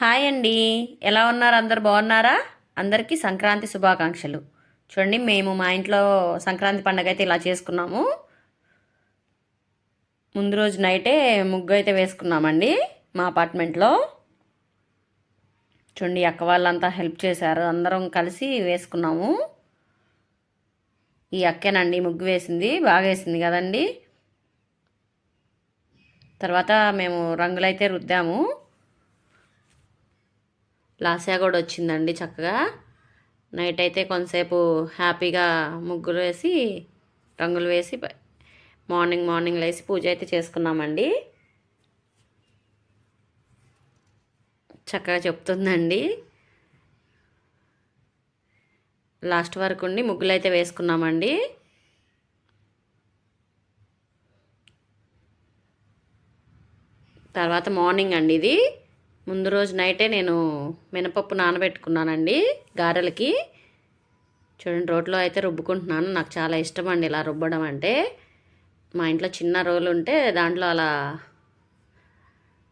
Hi అండి. ఎలా ఉన్నారు? అందరు బాగున్నారా? అందరికీ సంక్రాంతి శుభాకాంక్షలు. చూడండి మేము మా ఇంట్లో సంక్రాంతి పండగ అయితే ఇలా చేసుకున్నాము. ముందు రోజు నైటే ముగ్గు అయితే వేసుకున్నామండి మా అపార్ట్మెంట్లో. చూడండి అక్క వాళ్ళంతా హెల్ప్ చేశారు. అందరం కలిసి వేసుకున్నాము. ఈ అక్కేనండి ముగ్గు వేసింది బాగా వేసింది కదండి. తర్వాత మేము రంగులైతే రుద్దాము. లాస్యా కూడా వచ్చిందండి చక్కగా. నైట్ అయితే కొంతసేపు హ్యాపీగా ముగ్గులు వేసి రంగులు వేసి మార్నింగ్ మార్నింగ్ లేసి పూజ అయితే చేసుకున్నామండి. చక్కగా చెప్తుందండి. లాస్ట్ వరకు ఉండి ముగ్గులు అయితే వేసుకున్నామండి. తర్వాత మార్నింగ్ అండి ఇది. ముందు రోజు నైటే నేను మినపప్పు నానబెట్టుకున్నానండి గారెలకి. చూడండి రోట్లో అయితే రుబ్బుకుంటున్నాను. నాకు చాలా ఇష్టం అండి ఇలా రుబ్బడం అంటే. మా ఇంట్లో చిన్న రోలు ఉంటే దాంట్లో అలా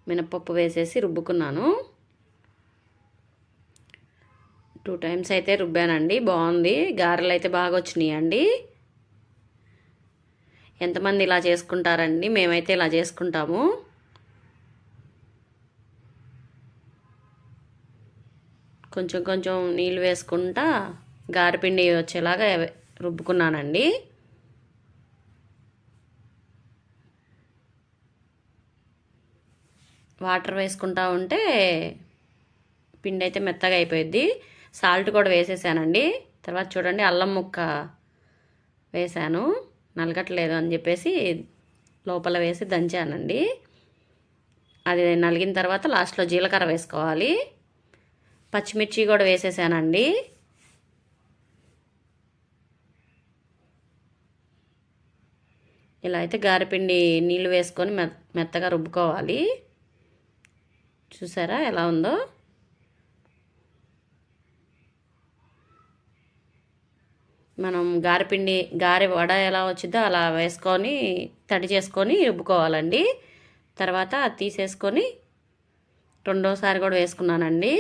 మినపప్పు వేసేసి రుబ్బుకున్నాను. టూ టైమ్స్ అయితే రుబ్బానండి. బాగుంది. గారెలు అయితే బాగా వచ్చినాయి అండి ఎంతమంది ఇలా చేసుకుంటారండి? మేమైతే ఇలా చేసుకుంటాము. కొంచెం కొంచెం నీళ్ళు వేసుకుంటా గారెపిండి వచ్చేలాగా రుబ్బుకున్నానండి. వాటర్ వేసుకుంటా ఉంటే పిండి అయితే మెత్తగా అయిపోయింది సాల్ట్ కూడా వేసేసానండి. తర్వాత చూడండి అల్లం ముక్క వేసాను. నలగట్లేదు అని చెప్పేసి లోపల వేసి దంచానండి. అది నలిగిన తర్వాత లాస్ట్లో జీలకర్ర వేసుకోవాలి. పచ్చిమిర్చి కూడా వేసేసానండి. ఇలా అయితే గారెపిండి నీళ్ళు వేసుకొని మెత్తగా రుబ్బుకోవాలి. చూసారా ఎలా ఉందో? మనం గారెపిండి గారె వడ ఎలా వచ్చిందో అలా వేసుకొని తడి చేసుకొని రుబ్బుకోవాలండి. తర్వాత తీసేసుకొని రెండోసారి కూడా వేసుకున్నానండి.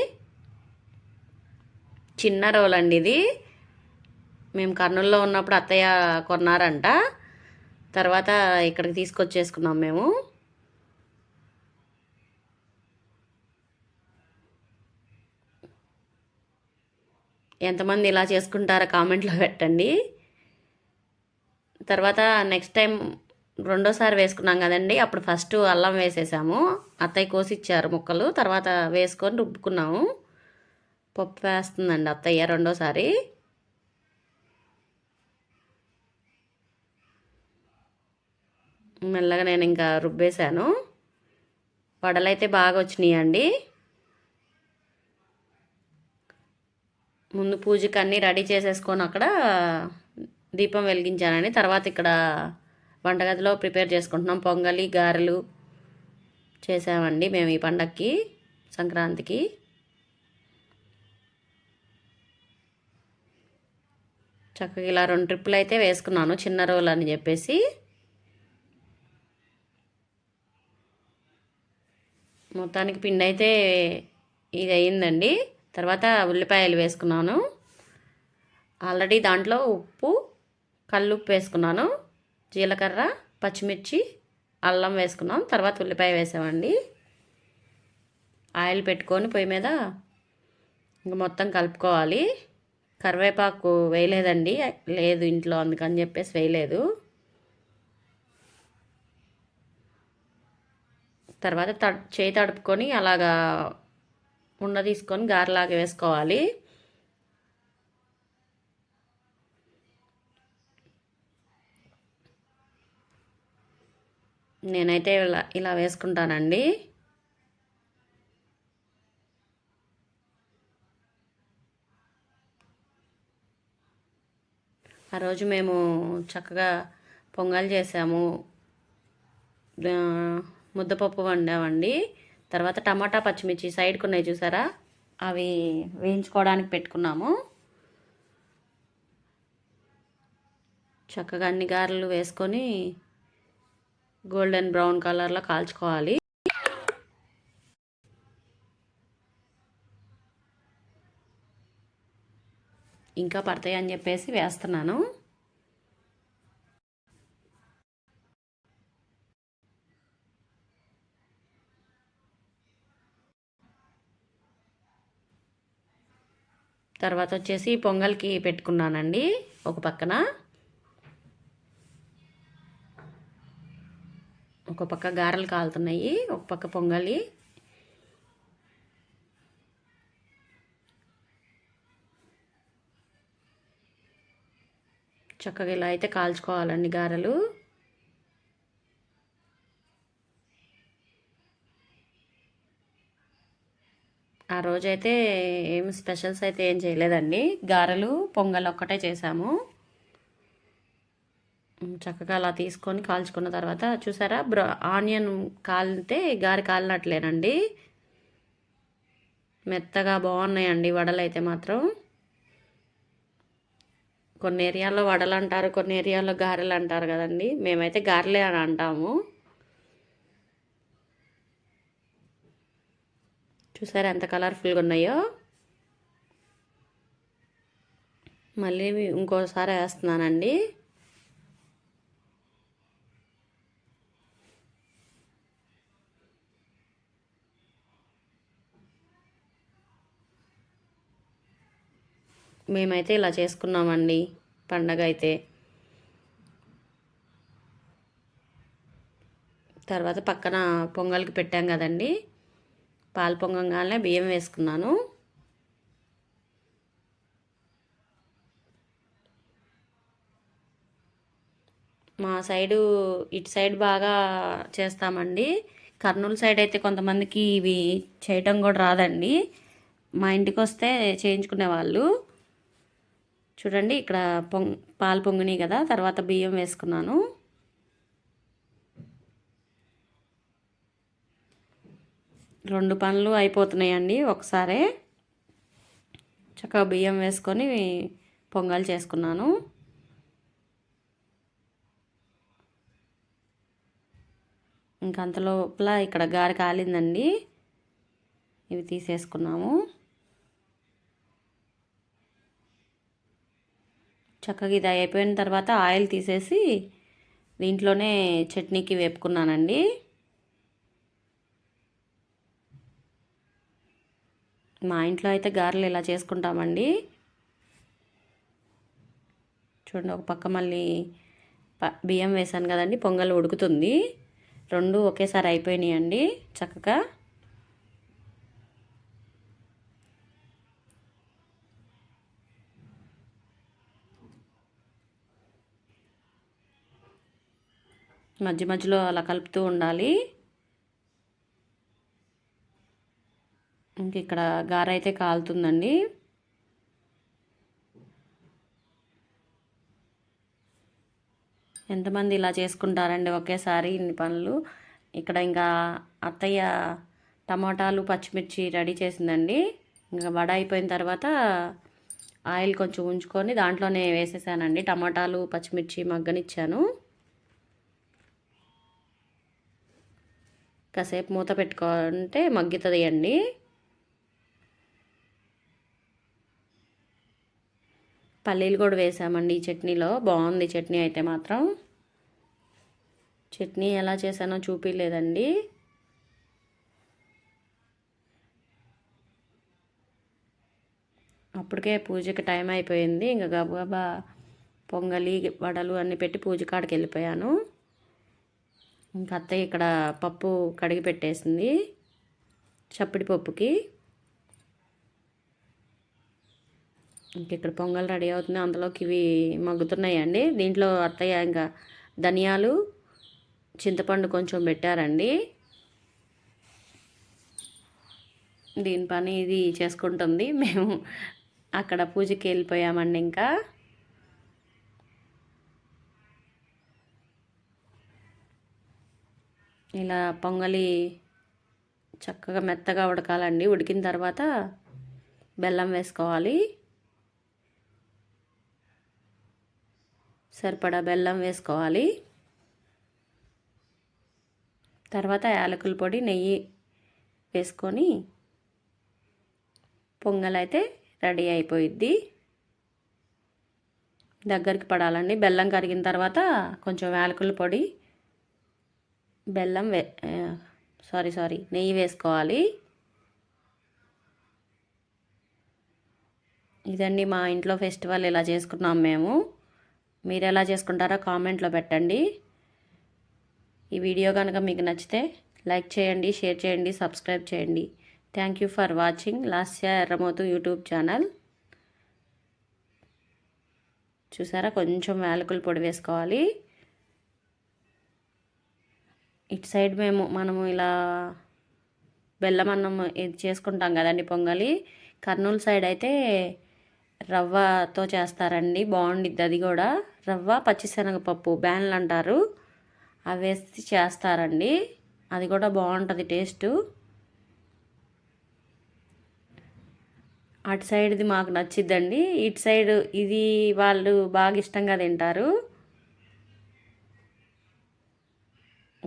చిన్న రోల్ అండి ఇది. మేము కర్నూలులో ఉన్నప్పుడు అత్తయ్య కొన్నారంట. తర్వాత ఇక్కడికి తీసుకొచ్చేసుకున్నాం మేము. ఎంతమంది ఇలా చేసుకుంటారో కామెంట్లో పెట్టండి. తర్వాత నెక్స్ట్ టైం రెండోసారి వేసుకున్నాం కదండి. అప్పుడు ఫస్ట్ అల్లం వేసేసాము. అత్తయ్య కోసి ఇచ్చారు ముక్కలు. తర్వాత వేసుకొని రుబ్బుకున్నాము. పప్పు వేస్తుందండి అత్తయ్య రెండోసారి. మెల్లగా నేను ఇంకా రుబ్బేశాను. వడలైతే బాగా వచ్చినాయండి. ముందు పూజకి అన్నీ రెడీ చేసేసుకొని అక్కడ దీపం వెలిగించానండి. తర్వాత ఇక్కడ వంటగదిలో ప్రిపేర్ చేసుకుంటున్నాం. పొంగలి గారెలు చేసామండి మేము ఈ పండక్కి సంక్రాంతికి. చక్కగా ఇలా రెండు ట్రిప్పులు అయితే వేసుకున్నాను చిన్న రోల్ అని చెప్పేసి. మొత్తానికి పిండి అయితే ఇది అయ్యిందండి. తర్వాత ఉల్లిపాయలు వేసుకున్నాను. ఆల్రెడీ దాంట్లో ఉప్పు కల్లుప్పు వేసుకున్నాను జీలకర్ర పచ్చిమిర్చి అల్లం వేసుకున్నాం. తర్వాత ఉల్లిపాయ వేసామండి. ఆయిల్ పెట్టుకొని పొయ్యి మీద ఇంక మొత్తం కలుపుకోవాలి. కరివేపాకు వేయలేదండి. లేదు ఇంట్లో అందుకని చెప్పేసి వేయలేదు. తర్వాత త చేయి తడుపుకొని అలాగా ఉండ తీసుకొని గారెలాగా వేసుకోవాలి. నేనైతే ఇలా ఇలా వేసుకుంటానండి. ఆ రోజు మేము చక్కగా పొంగల్ చేసాము. ముద్దపప్పు వండామండి. తర్వాత టమాటా పచ్చిమిర్చి సైడ్కి ఉన్నాయి చూసారా? అవి వేయించుకోవడానికి పెట్టుకున్నాము. చక్కగా అన్ని గారెలు వేసుకొని గోల్డెన్ బ్రౌన్ కలర్లో కాల్చుకోవాలి. ఇంకా పడతాయి అని చెప్పేసి వేస్తున్నాను. తర్వాత వచ్చేసి పొంగల్కి పెట్టుకున్నానండి ఒక పక్కన. ఒక పక్క గారెలు కాలుతున్నాయి ఒక పక్క పొంగలి చక్కగా ఇలా అయితే కాల్చుకోవాలండి గారెలు. ఆ రోజైతే ఏం స్పెషల్స్ అయితే ఏం చేయలేదండి. గారెలు పొంగల్ ఒక్కటే చేసాము. చక్కగా అలా తీసుకొని కాల్చుకున్న తర్వాత చూసారా బ్ర ఆనియన్ కాలితే గారి కాలినట్లేనండి. మెత్తగా బాగున్నాయండి వడలు అయితే మాత్రం. కొన్ని ఏరియాల్లో వడలు అంటారు కొన్ని ఏరియాల్లో గారెలు అంటారు కదండి. మేమైతే గారెలే అని అంటాము. చూసారా ఎంత కలర్ఫుల్గా ఉన్నాయో? మళ్ళీ ఇంకోసారి వేస్తున్నానండి. మేమైతే ఇలా చేసుకున్నామండి పండగ అయితే తర్వాత పక్కన పొంగల్కి పెట్టాం కదండి. పాలు పొంగంగానే బియ్యం వేసుకున్నాను. మా సైడు ఇటు సైడ్ బాగా చేస్తామండి. కర్నూలు సైడ్ అయితే కొంతమందికి ఇవి చేయటం కూడా రాదండి. మా ఇంటికి వస్తే చేయించుకునే వాళ్ళు చూడండి ఇక్కడ పొంగ్ పాలు పొంగినాయి కదా తర్వాత బియ్యం వేసుకున్నాను. రెండు పనులు అయిపోతున్నాయండి ఒకసారే. చక్కగా బియ్యం వేసుకొని పొంగల్ చేసుకున్నాను. ఇంకా అంతలోపల ఇక్కడ గారి కాలిందండి. ఇవి తీసేసుకున్నాము. చక్కగా ఇది అయిపోయిన తర్వాత ఆయిల్ తీసేసి దీంట్లోనే చట్నీకి వేపుకున్నానండి. మా ఇంట్లో అయితే గారెలు ఇలా చేసుకుంటామండి. చూడండి ఒక పక్క మళ్ళీ బియ్యం వేసాను కదండి పొంగల్ ఉడుకుతుంది. రెండు ఒకేసారి అయిపోయినాయండి చక్కగా. మధ్య మధ్యలో అలా కలుపుతూ ఉండాలి. ఇంక ఇక్కడ గార అయితే కాలుతుందండి. ఎంతమంది ఇలా చేసుకుంటారండి ఒకేసారి ఇన్ని పనులు? ఇక్కడ ఇంకా అత్తయ్య టమాటాలు పచ్చిమిర్చి రెడీ చేసిందండి. ఇంకా వడ అయిపోయిన తర్వాత ఆయిల్ కొంచెం ఉంచుకొని దాంట్లోనే వేసేసానండి. టమాటాలు పచ్చిమిర్చి మగ్గనిచ్చాను. కాసేపు మూత పెట్టుకుంటే మగ్గుతుంది అండి. పల్లీలు కూడా వేసామండి ఈ చట్నీలో. బాగుంది చట్నీ అయితే మాత్రం. చట్నీ ఎలా చేశానో చూపించలేదండి అప్పటికే పూజకి టైం అయిపోయింది. ఇంకా గబగబా పొంగలి వడలు అన్నీ పెట్టి పూజ కాడికి వెళ్ళిపోయాను. ఇంకా అత్తయ్య ఇక్కడ పప్పు కడిగి పెట్టేసింది చప్పిడి పప్పుకి. ఇంక ఇక్కడ పొంగల్ రెడీ అవుతుంది. అందులోకి ఇవి మగ్గుతున్నాయండి. దీంట్లో అత్తయ్య ఇంకా ధనియాలు చింతపండు కొంచెం పెట్టారండి. దీని పని ఇది చేసుకుంటుంది. మేము అక్కడ పూజకి వెళ్ళిపోయామండి ఇంకా. ఇలా పొంగలి చక్కగా మెత్తగా ఉడకాలండి. ఉడికిన తర్వాత బెల్లం వేసుకోవాలి. సరిపడా బెల్లం వేసుకోవాలి. తర్వాత యాలకుల పొడి నెయ్యి వేసుకొని పొంగలైతే రెడీ అయిపోయిద్ది. దగ్గరికి పడాలండి. బెల్లం కరిగిన తర్వాత కొంచెం యాలకుల పొడి బెల్లం వే సారీ సారీ నెయ్యి వేసుకోవాలి. ఇదండి మా ఇంట్లో ఫెస్టివల్ ఇలా చేసుకున్నాం మేము. మీరు ఎలా చేసుకుంటారో కామెంట్లో పెట్టండి. ఈ వీడియో కనుక మీకు నచ్చితే లైక్ చేయండి షేర్ చేయండి సబ్స్క్రైబ్ చేయండి. Thank you for watching. Lasya Erramothu YouTube channel. చూసారా? కొంచెం వేలకులు పొడి వేసుకోవాలి. ఇటు సైడ్ మేము మనము ఇలా బెల్లం అన్నం ఇది చేసుకుంటాం కదండి పొంగలి. కర్నూలు సైడ్ అయితే రవ్వతో చేస్తారండి బాగుండిద్ది అది కూడా. రవ్వ పచ్చిశనగపప్పు బ్యాన్లు అంటారు అవి వేసి చేస్తారండి. అది కూడా బాగుంటుంది టేస్టు. అటు సైడ్ది మాకు నచ్చిద్దండి. ఇటు సైడ్ ఇది వాళ్ళు బాగా ఇష్టంగా తింటారు.